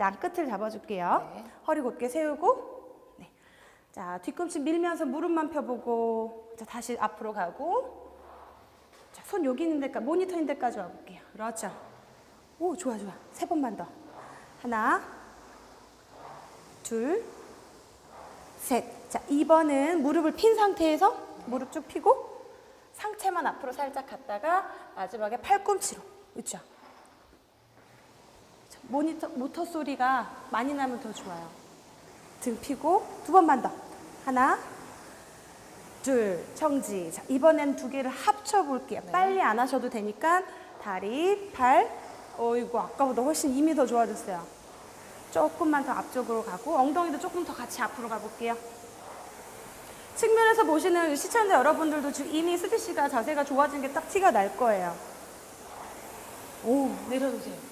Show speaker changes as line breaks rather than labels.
자, 끝을 잡아줄게요.
네.
허리 곧게 세우고. 네. 자, 뒤꿈치 밀면서 무릎만 펴보고. 자, 다시 앞으로 가고. 자, 손 여기 있는 데까지, 모니터 있는 데까지 와볼게요. 그렇죠. 오, 좋아, 좋아. 세 번만 더. 하나, 둘, 셋. 자, 2번은 무릎을 핀 상태에서 무릎 쭉 펴고 상체만 앞으로 살짝 갔다가 마지막에 팔꿈치로. 그렇죠. 자, 모니터 모터 소리가 많이 나면 더 좋아요. 등 펴고 두 번만 더. 하나, 둘, 정지. 자, 이번엔 두 개를 합쳐 볼게요. 빨리 안 하셔도 되니까 다리, 팔. 어이구, 아까보다 훨씬 힘이 더 좋아졌어요. 조금만 더 앞쪽으로 가고 엉덩이도 조금 더 같이 앞으로 가볼게요. 측면에서 보시는 시청자 여러분들도 지금 이미 수지 씨가 자세가 좋아진 게 딱 티가 날 거예요. 오,
내려놓으세요.